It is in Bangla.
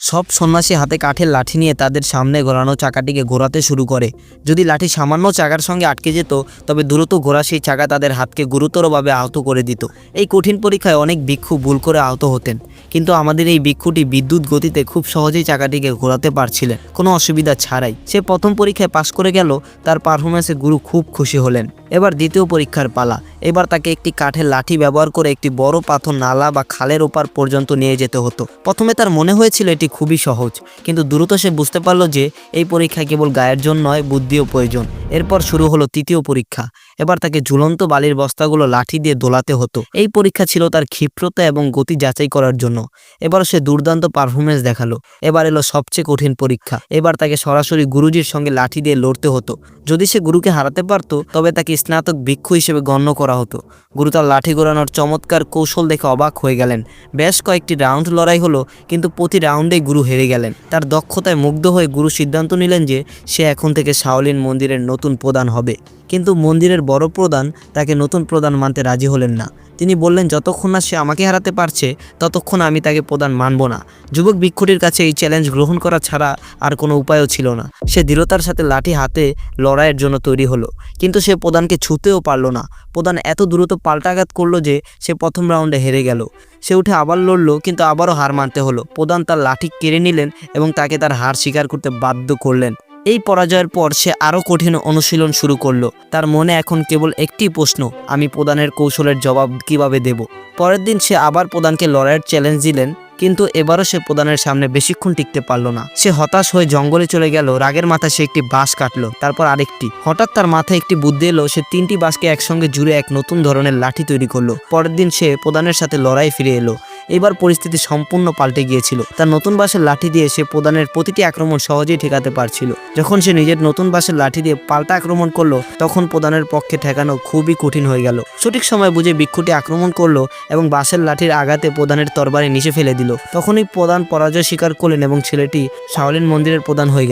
সব সন্ন্যাসী হাতে কাঠের লাঠি নিয়ে তাদের সামনে ঘোরানো চাকাটিকে ঘোরাতে শুরু করে। যদি লাঠি সামান্য চাকার সঙ্গে আটকে যেত, তবে দ্রুত ঘোরা সেই চাকা তাদের হাতকে গুরুতরভাবে আহত করে দিত। এই কঠিন পরীক্ষায় অনেক ভিক্ষু ভুল করে আহত হতেন। কিন্তু আমাদের এই ভিক্ষুটি বিদ্যুৎ গতিতে খুব সহজেই চাকাটিকে ঘোরাতে পারছিলেন। কোনো অসুবিধা ছাড়াই। সে প্রথম পরীক্ষায় পাশ করে গেল, তার পারফরমেন্সে গুরু খুব খুশি হলেন। এবার দ্বিতীয় পরীক্ষার পালা। এবার তাকে একটি কাঠের লাঠি ব্যবহার করে একটি বড় পাথর নালা বা খালের ওপার পর্যন্ত নিয়ে যেতে হতো। প্রথমে তার মনে হয়েছিল এটি খুবই সহজ, কিন্তু দ্রুত সে বুঝতে পারল যে এই পরীক্ষা কেবল গায়ের জন্য নয় বুদ্ধিও প্রয়োজন। এরপর শুরু হলো তৃতীয় পরীক্ষা। এবার তাকে ঝুলন্ত বালির বস্তাগুলো লাঠি দিয়ে দোলাতে হতো। এই পরীক্ষা ছিল তার ক্ষিপ্রতা এবং গতি যাচাই করার জন্য। এবার সে দুর্দান্ত পারফরমেন্স দেখাল। এবার এলো সবচেয়ে কঠিন পরীক্ষা। এবার তাকে সরাসরি গুরুজির সঙ্গে লাঠি দিয়ে লড়তে হতো। যদি সে গুরুকে হারাতে পারতো, তবে তাকে স্নাতক ভিক্ষু হিসেবে গণ্য করা হতো। গুরু তার লাঠি ঘোরানোর চমৎকার কৌশল দেখে অবাক হয়ে গেলেন। বেশ কয়েকটি রাউন্ড লড়াই হলো, কিন্তু প্রতি রাউন্ডেই গুরু হেরে গেলেন। তার দক্ষতায় মুগ্ধ হয়ে গুরু সিদ্ধান্ত নিলেন যে, সে এখন থেকে শাওলিন মন্দিরের নতুন প্রধান হবে। কিন্তু মন্দিরের বড় প্রধান তাকে নতুন প্রধান মানতে রাজি হলেন না। তিনি বললেন, যতক্ষণ না সে আমাকে হারাতে পারছে, ততক্ষণ আমি তাকে প্রধান মানব না। যুবক ভিক্ষুটির কাছে এই চ্যালেঞ্জ গ্রহণ করা ছাড়া আর কোনো উপায়ও ছিল না। সে দৃঢ়তার সাথে লাঠি হাতে লড়াইয়ের জন্য তৈরি হলো। কিন্তু সে প্রধানকে ছুতেও পারল না। প্রধান এত দ্রুত পাল্টাঘাত করল যে সে প্রথম রাউন্ডে হেরে গেল। সে উঠে আবার লড়লো, কিন্তু আবারও হার মানতে হলো। প্রধান তার লাঠি কেড়ে নিলেন এবং তাকে তার হার স্বীকার করতে বাধ্য করলেন। এই পরাজয়ের পর সে আরও কঠিন অনুশীলন শুরু করল। তার মনে এখন কেবল একটি প্রশ্ন, আমি প্রধানের কৌশলের জবাব কীভাবে দেব? পরের দিন সে আবার প্রধানকে লড়াইয়ের চ্যালেঞ্জ দিলেন, কিন্তু এবারও সে প্রধানের সামনে বেশিক্ষণ টিকতে পারল না। সে হতাশ হয়ে জঙ্গলে চলে গেল, রাগের মাথায় সে একটি বাঁশ কাটলো, তারপর আরেকটি। হঠাৎ তার মাথায় একটি বুদ্ধি এলো, সে তিনটি বাঁশকে একসঙ্গে জুড়ে এক নতুন ধরনের লাঠি তৈরি করল। পরের দিন সে প্রধানের সাথে লড়াই ফিরে এলো। এবার পরিস্থিতি সম্পূর্ণ পাল্টে গিয়েছিল। তার নতুন বাঁশের লাঠি দিয়ে সে প্রধানের প্রতিটি আক্রমণ সহজেই ঠেকাতে পারছিল। যখন সে নিজের নতুন বাঁশের লাঠি দিয়ে পাল্টা আক্রমণ করল, তখন প্রধানের পক্ষে ঠেকানো খুবই কঠিন হয়ে গেল। সঠিক সময় বুঝে বৃক্ষটি আক্রমণ করল এবং বাঁশের লাঠির আঘাতে প্রধানের তরবারি নিচে ফেলে দিল। তখনই প্রধান পরাজয় স্বীকার করলেন এবং ছেলেটি শাওলিন মন্দিরের প্রধান হয়ে গেল।